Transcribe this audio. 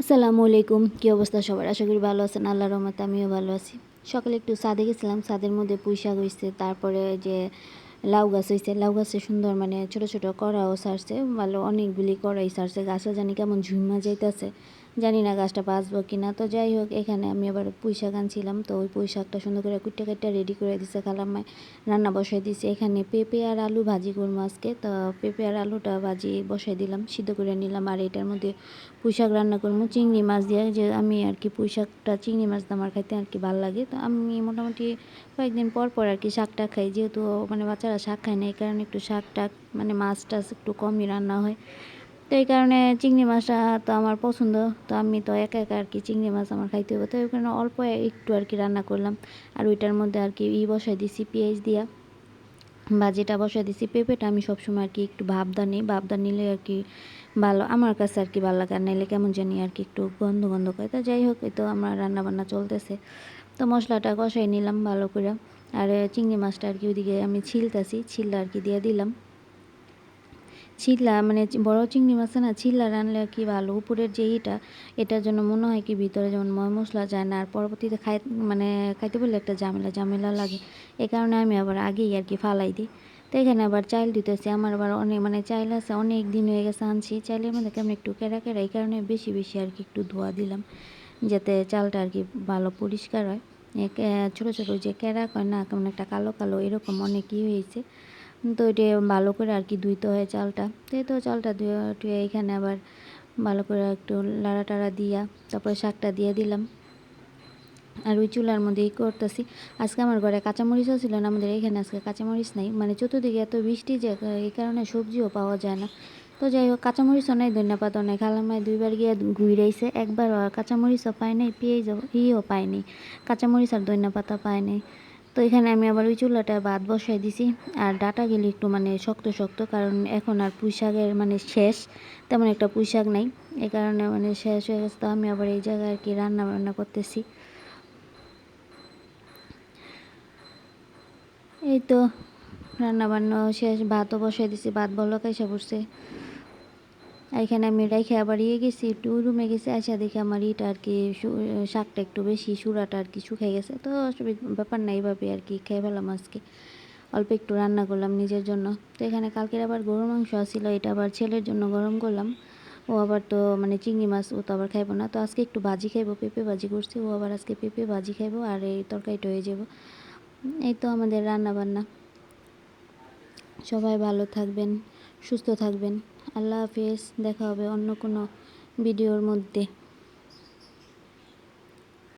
আসসালামু আলাইকুম। কী অবস্থা সবার? আশা করি ভালো আছেন। আল্লাহ রহমতে আমিও ভালো আছি। সকালে একটু সাদে গেছিলাম। সাদের মধ্যে পুঁইশা হয়েছে তারপরে যে লাউ গাছ হয়েছে লাউ গাছে সুন্দর মানে ছোট ছোট কড়াও সারছে। ভালো অনেকগুলি কড়াই সারছে। গাছও জানি কেমন ঝুমা যাইতেছে। জানি না গাছটা বাঁচবো কি না তো যাই হোক, এখানে আমি আবার পুঁই শাক আনছিলাম। তো ওই পুঁই শাকটা সুন্দর করে কুটে কাটটা রেডি করে দিছে খালাম্মায় রান্না বসাই দিছে। এখানে পেঁপে আর আলু ভাজি করব আজকে। তো পেঁপে আর আলুটা ভাজি বসাই দিলাম, সিদ্ধ করে নিলাম। আর এটার মধ্যে পুঁই শাক রান্না করব। চিংড়ি মাছ দিয়ে যে আমি আর কি পুঁই শাকটা চিংড়ি মাছ আমার খাইতে আর কি ভালো লাগে। তো আমি মোটামুটি কয়েকদিন পর পর আর কি শাকটা খাই। যেহেতু মানে বাচ্চারা শাক খায় না, এই কারণে একটু শাক টাক মানে মাছ টাছ একটু কমই রান্না হয়। তো এই কারণে চিংড়ি মাছটা তো আমার পছন্দ। তো আমি তো একা একা আর কি চিংড়ি মাছ আমার খাইতে হবে তো এই কারণে অল্প একটু আর কি রান্না করলাম। আর ওইটার মধ্যে আর কি ই বসাই দিছি পেঁয়াজ দিয়া। ভাজিটা বসাই দিছি পেঁপেটা আমি সবসময় আর কি একটু ভাবদা নিই ভাবদা নিলে আর কি ভালো, আমার কাছে আর কি ভালো লাগে। আর নাইলে কেমন জানি আর কি একটু গন্ধ গন্ধ করে। তো যাই হোক, এই তো আমার রান্না বান্না চলতেছে। তো মশলাটা কষাই নিলাম ভালো করে। আর চিংড়ি মাছটা আর কি ওইদিকে আমি ছিলতেছি, ছিলটা আর কি দিয়ে দিলাম। ছিলা মানে বড় চিংড়ি মাছ না ছিলা রানলে কি ভালো? উপরের যে ইটা, এটার জন্য মনে হয় কি ভিতরে যেমন ময় মশলা যায় না, আর পরবর্তীতে খাই মানে খাইতে বললে একটা ঝামেলা ঝামেলা লাগে। এই কারণে আমি আবার আগেই আর কি ফালাই দিই। তো এখানে আবার চাইল দিতেছি, আমার আবার অনেক মানে চাইল আছে, অনেক দিন হয়ে গেছে আনছি। চাইলের মধ্যে কেমন একটু কেরা কেরা এই কারণে বেশি বেশি আর কি একটু ধোয়া দিলাম, যাতে চালটা আর কি ভালো পরিষ্কার হয়। ছোটো ছোটো যে কেরা কয় না, কেমন একটা কালো কালো, এরকম অনেক অনেকই হয়েছে। তো এটা ভালো করে আর কি ধুইতে হয় চালটা। তো চালটা ধুয়ে টুয়ে এখানে আবার ভালো করে একটু লাড়া টাড়া দিয়া, তারপরে শাকটা দিয়ে দিলাম। আর ওই চুলার মধ্যে মধ্যেই করতেছি। আজকে আমার ঘরে কাঁচামরিচও ছিল না, আমাদের এখানে আজকে কাঁচামরিচ নাই। মানে চতুর্দিকে এত বৃষ্টি যে, এই কারণে সবজিও পাওয়া যায় না। তো যাই হোক, কাঁচামরিচও নাই, ধন্যা পাতাও নাই দুইবার গিয়ে ঘুরাইছে একবার কাঁচামরিচও পায় নাই, পেঁয়াজও ইও পায়নি কাঁচামরিচ আর ধন্যা পাতা পায় নাই। তো এখানে আমি আবার ওই চুলাটা ভাত বসাই দিছি। আর ডাটাগুলি একটু মানে শক্ত শক্ত, কারণ এখন আর পুঁই শাকের মানে শেষ, তেমন একটা পুঁই শাক নাই। এই কারণে মানে শেষ হয়ে গেছে, তো আমি আবার এই জায়গায় আর কি রান্না বান্না করতেছি। এই তো, রান্না বান্না শেষ, ভাতও বসাই দিছি, ভাত বলো কাইসা পড়ছে। এখানে আমি রেখে আবার ইয়ে গেছি, একটু রুমে গেছি আসা দেখে আমার ইটা আর কি শাকটা একটু বেশি, সুরাটা আর কি শুকিয়ে গেছে। তো অসুবিধা ব্যাপার না, এইভাবে আর কি খেয়ে ফেলাম আজকে। অল্প একটু রান্না করলাম নিজের জন্য। তো এখানে কালকের আবার গরু মাংস আসছিল এটা আবার ছেলের জন্য গরম করলাম। ও আবার তো মানে চিংড়ি মাছ, ও তো আবার খাইবো না। তো আজকে একটু ভাজি খাইবো, পেঁপে ভাজি করছি। ও আবার আজকে পেঁপে ভাজি খাইবো আর এই তরকারিটা হয়ে যাব এই তো আমাদের রান্না বান্না সবাই ভালো থাকবেন। সুস্থ থাকবেন। আল্লাহ হাফিজ। দেখা হবে অন্য কোনো ভিডিওর মধ্যে।